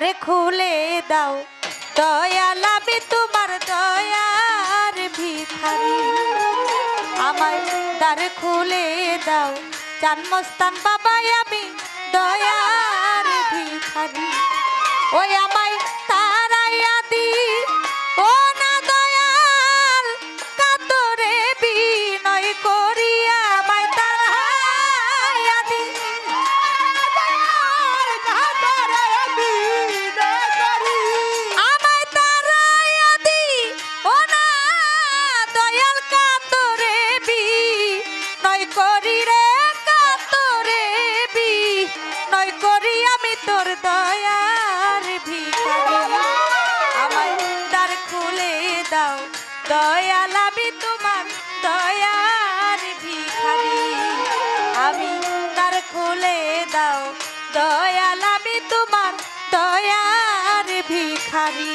দ্বার খুলে দাও। দয়ালাবি তোমার দয়ার ভিখারি। আমার দ্বার খুলে দাও। জন্মস্থান বাবাই আমি দয়ার ভিখারি। ওই আমায় দয়ার ভিখারি। আমার দ্বার খুলে দাও। দয়াল, আমি তোমার দয়ার ভিখারি। আমি দ্বার খুলে দাও। দয়াল, আমি তোমার দয়ার ভিখারি।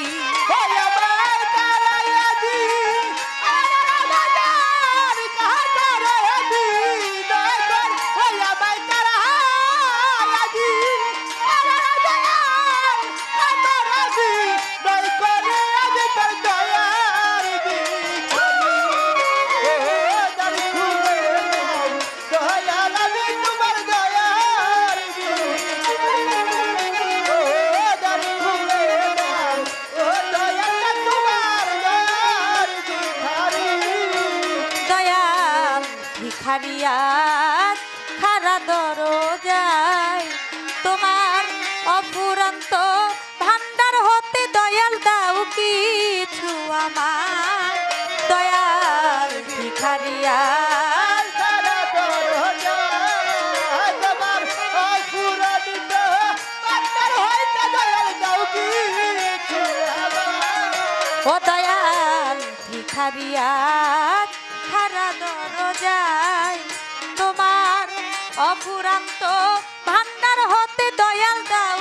ভিখারিয়া খারা দরজায়। তোমার অপুরন্ত ভান্ডার হতে দয়াল দাও কিছু আমার দয়াল ভিখারিয়া ও দয়াল ভিখারিয়া খারা দরজায়। অপুরান্ত ভান্ডার হতে দয়াল দাও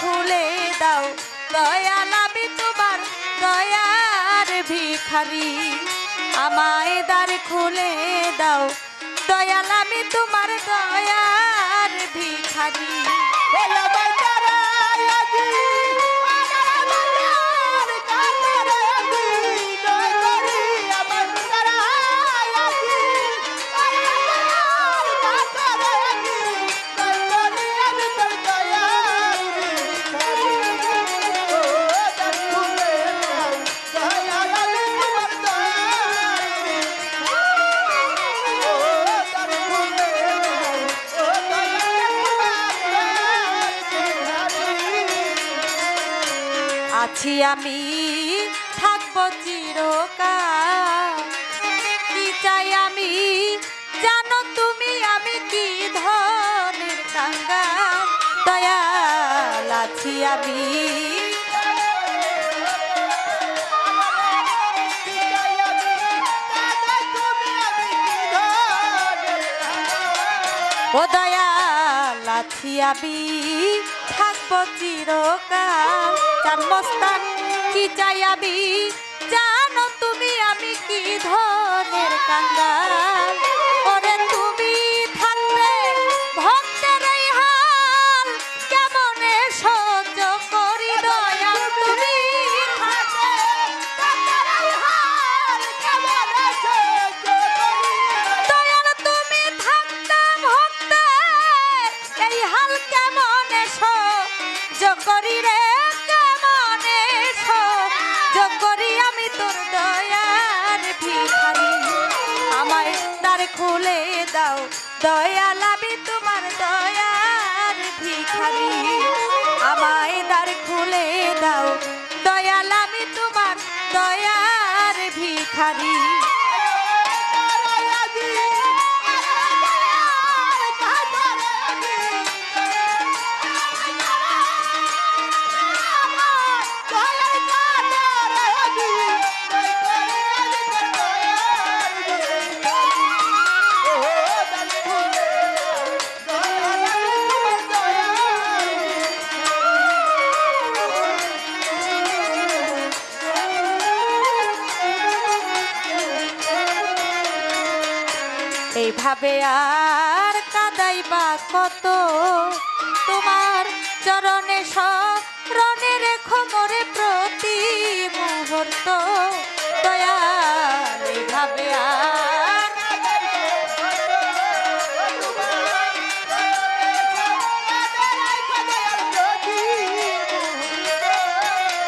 খুলে দাও। দয়াল আমি তোমার দয়ার ভিখারি। আমায় দ্বার খুলে দাও। দয়াল আমি তোমার দয়ার ভিখারি। আছি আমি, থাকব চিরকাল। কি চাই আমি? জানো তুমি আমি কি ধনের কাঙ্গাল? দয়াল আছি আমি। ও দয়াল আছি আমি, থাকব চিরকাল। জন্মস্থান কি চাই আমি? জানো তুমি আমি কি ধনের কাঙ্গাল? খুলে দাও। দয়া আমি তোমার দয়ার ভিখারি। আমায় দ্বার খুলে দাও। দয়া আমি তোমার দয়ার ভিখারি। এইভাবে আর কাদাইবা কত? তোমার চরণে স্মরণে রেখো মোরে প্রতি মুহূর্ত। দয়াল, এইভাবে আর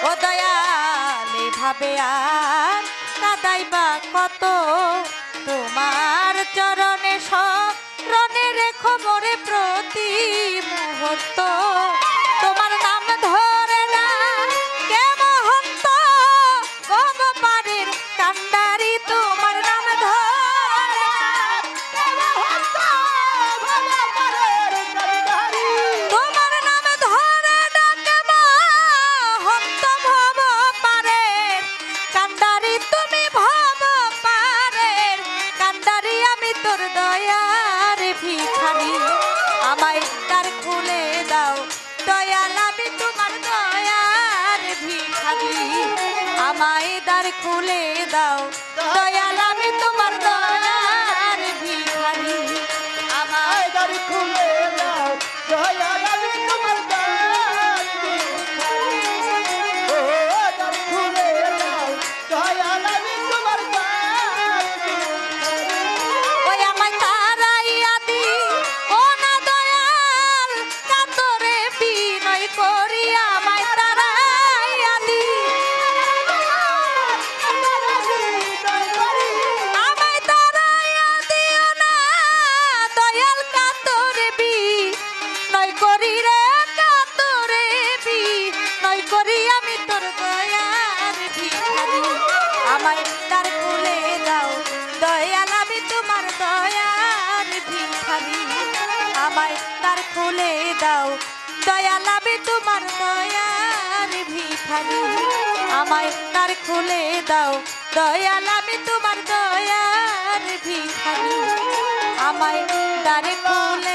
ও দয়াল, এইভাবে আর কাদাইবা কত? তোমার চরণে স্মরণে রেখো খবরে প্রতি মুহূর্ত দয়ার ভিখারি, আমায় তার খুলে দাও। দয়াল, আমি তোমার দয়ার ভিখারি, আমায় দ্বার খুলে দাও। দয়াল আমায় তার কুলে দাও। দয়াল আমি তোমার দয়ার ভিখারি। আমায় তার কুলে দাও। দয়াল আমি তোমার দয়ার ভিখারি। আমায় তার খুলে দাও। দয়াল আমি তোমার দয়ার ভিখারি। আমায় তার খুলে